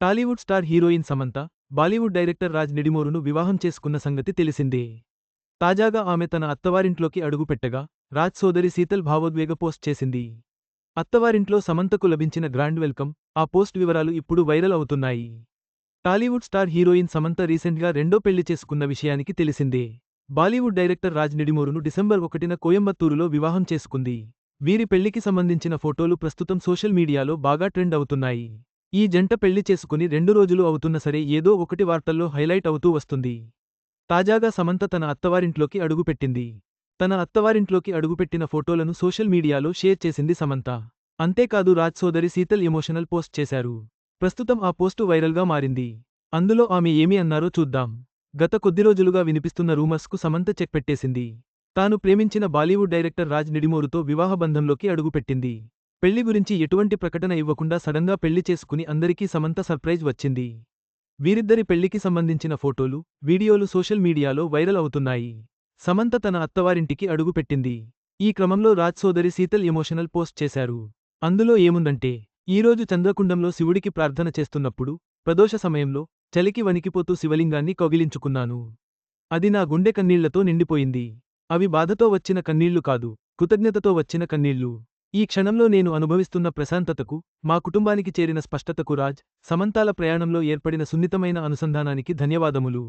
Tollywood star heroine Samantha Bollywood director Raj నిడిమోరును వివాహం చేసుకున్న సంగతి తెలిసిందే. తాజాగా ఆమె తన అత్తవారింట్లోకి అడుగుపెట్టగా రాజ్ సోదరి శీతల్ భావోద్వేగ పోస్ట్ చేసింది. అత్తవారింట్లో సమంతకు లభించిన గ్రాండ్ వెల్కమ్ ఆ పోస్ట్ వివరాలు ఇప్పుడు వైరల్ అవుతున్నాయి. టాలీవుడ్ స్టార్ హీరోయిన్ సమంత రీసెంట్గా రెండో పెళ్ళి చేసుకున్న విషయానికి తెలిసిందే. బాలీవుడ్ డైరెక్టర్ రాజ్ నిడిమోరును డిసెంబర్ ఒకటిన కోయంబత్తూరులో వివాహం చేసుకుంది. వీరి పెళ్ళికి సంబంధించిన ఫోటోలు ప్రస్తుతం సోషల్ మీడియాలో బాగా ట్రెండ్ అవుతున్నాయి. ఈ జంట పెళ్ళి చేసుకుని రెండు రోజులు అవుతున్న సరే ఏదో ఒకటి వార్తల్లో హైలైట్ అవుతూ వస్తుంది. తాజాగా సమంత తన అత్తవారింట్లోకి అడుగుపెట్టింది. తన అత్తవారింట్లోకి అడుగుపెట్టిన ఫోటోలను సోషల్ మీడియాలో షేర్ చేసింది సమంత. అంతేకాదు రాజ్ సోదరి శీతల్ ఎమోషనల్ పోస్ట్ చేశారు. ప్రస్తుతం ఆ పోస్టు వైరల్గా మారింది. అందులో ఆమె ఏమి అన్నారో చూద్దాం. గత కొద్ది రోజులుగా వినిపిస్తున్న రూమర్స్కు సమంత చెక్ పెట్టేసింది. తాను ప్రేమించిన బాలీవుడ్ డైరెక్టర్ రాజ్ నిడిమోరుతో వివాహబంధంలోకి అడుగుపెట్టింది. పెళ్ళి గురించి ఎటువంటి ప్రకటన ఇవ్వకుండా సడన్గా పెళ్ళి చేసుకుని అందరికీ సమంత సర్ప్రైజ్ వచ్చింది. వీరిద్దరి పెళ్ళికి సంబంధించిన ఫోటోలు వీడియోలు సోషల్ మీడియాలో వైరల్ అవుతున్నాయి. సమంత తన అత్తవారింటికి అడుగుపెట్టింది ఈ క్రమంలో రాజ్ సోదరి శీతల్ ఎమోషనల్ పోస్ట్ చేశారు. అందులో ఏముందంటే ఈరోజు చంద్రకుండంలో శివుడికి ప్రార్థన చేస్తున్నప్పుడు ప్రదోష సమయంలో చలికి వణికిపోతూ శివలింగాన్ని కౌగిలించుకున్నాను. అది నా గుండె కన్నీళ్ళతో నిండిపోయింది. అవి బాధతో వచ్చిన కన్నీళ్ళు కాదు కృతజ్ఞతతో వచ్చిన కన్నీళ్ళు. ఈ క్షణంలో నేను అనుభవిస్తున్న ప్రశాంతతకు మా కుటుంబానికి చేరిన స్పష్టతకు రాజ్ సమంతాల ప్రయాణంలో ఏర్పడిన సున్నితమైన అనుసంధానానికి ధన్యవాదములు.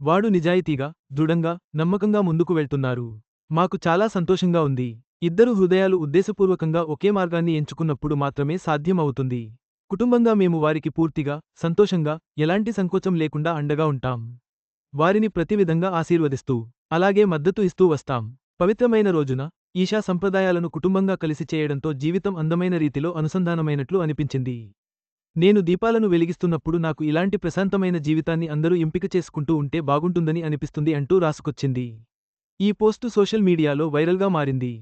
వాడు నిజాయితీగా దృఢంగా నమ్మకంగా ముందుకు వెళ్తున్నారు. మాకు చాలా సంతోషంగా ఉంది. ఇద్దరు హృదయాలు ఉద్దేశపూర్వకంగా ఒకే మార్గాన్ని ఎంచుకున్నప్పుడు మాత్రమే సాధ్యం అవుతుంది కుటుంబంగా మేము వారికి పూర్తిగా సంతోషంగా ఎలాంటి సంకోచం లేకుండా అండగా ఉంటాం. వారిని ప్రతివిధంగా ఆశీర్వదిస్తూ అలాగే మద్దతు ఇస్తూ వస్తాం. పవిత్రమైన రోజున ఈశా సంప్రదాయాలను కుటుంబంగా కలిసి చేయడంతో జీవితం అందమైన రీతిలో అనుసంధానమైనట్లు అనిపించింది. నేను దీపాలను వెలిగిస్తున్నప్పుడు నాకు ఇలాంటి ప్రశాంతమైన జీవితాన్ని అందరూ ఎంపిక చేసుకుంటూ ఉంటే బాగుంటుందని అనిపిస్తుంది అంటూ రాసుకొచ్చింది. ఈ పోస్టు సోషల్ మీడియాలో వైరల్గా మారింది.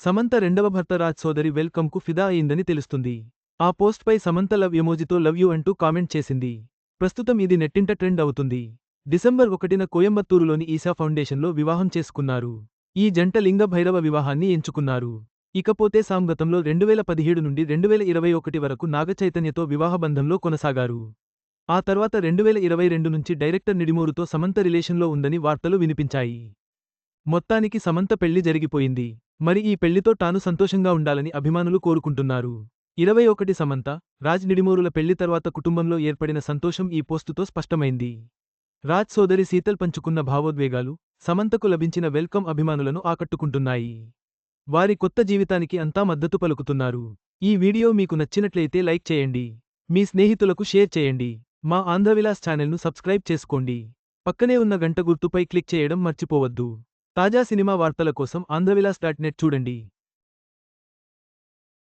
సమంత రెండవ భర్త రాజ్ సోదరి వెల్కమ్కు ఫిదా అయిందని తెలుస్తుంది. ఆ పోస్ట్పై సమంత లవ్ ఎమోజితో లవ్ యూ అంటూ కామెంట్ చేసింది. ప్రస్తుతం ఇది నెట్టింట ట్రెండ్ అవుతుంది. డిసెంబర్ ఒకటిన కోయంబత్తూరులోని ఈశా ఫౌండేషన్లో వివాహం చేసుకున్నారు. ఈ జంట లింగ భైరవ వివాహాన్ని ఎంచుకున్నారు. ఇకపోతే సాంగతంలో రెండువేల పదిహేడు నుండి రెండువేల ఇరవై ఒకటి వరకు నాగచైతన్యతో వివాహబంధంలో కొనసాగారు. ఆ తర్వాత రెండువేల ఇరవై రెండు నుంచి డైరెక్టర్ నిడిమూరుతో సమంత రిలేషన్లో ఉందని వార్తలు వినిపించాయి. మొత్తానికి సమంత పెళ్ళి జరిగిపోయింది. మరి ఈ పెళ్ళితో తాను సంతోషంగా ఉండాలని అభిమానులు కోరుకుంటున్నారు. ఇరవై ఒకటి సమంత రాజ్ నిడిమూరుల పెళ్ళి తర్వాత కుటుంబంలో ఏర్పడిన సంతోషం ఈ పోస్టుతో స్పష్టమైంది. రాజ్ సోదరి శీతల్ పంచుకున్న భావోద్వేగాలు సమంతకు లభించిన వెల్కమ్ అభిమానులను ఆకట్టుకుంటున్నాయి. వారి కొత్త జీవితానికి అంతా మద్దతు పలుకుతున్నారు. ఈ వీడియో మీకు నచ్చినట్లయితే లైక్ చేయండి. మీ స్నేహితులకు షేర్ చేయండి. మా ఆంధ్రవిలాస్ ఛానల్ను సబ్స్క్రైబ్ చేసుకోండి. పక్కనే ఉన్న గంట గుర్తుపై క్లిక్ చేయడం మర్చిపోవద్దు. తాజా సినిమా వార్తల కోసం ఆంధ్రవిలాస్ డాట్ నెట్ చూడండి.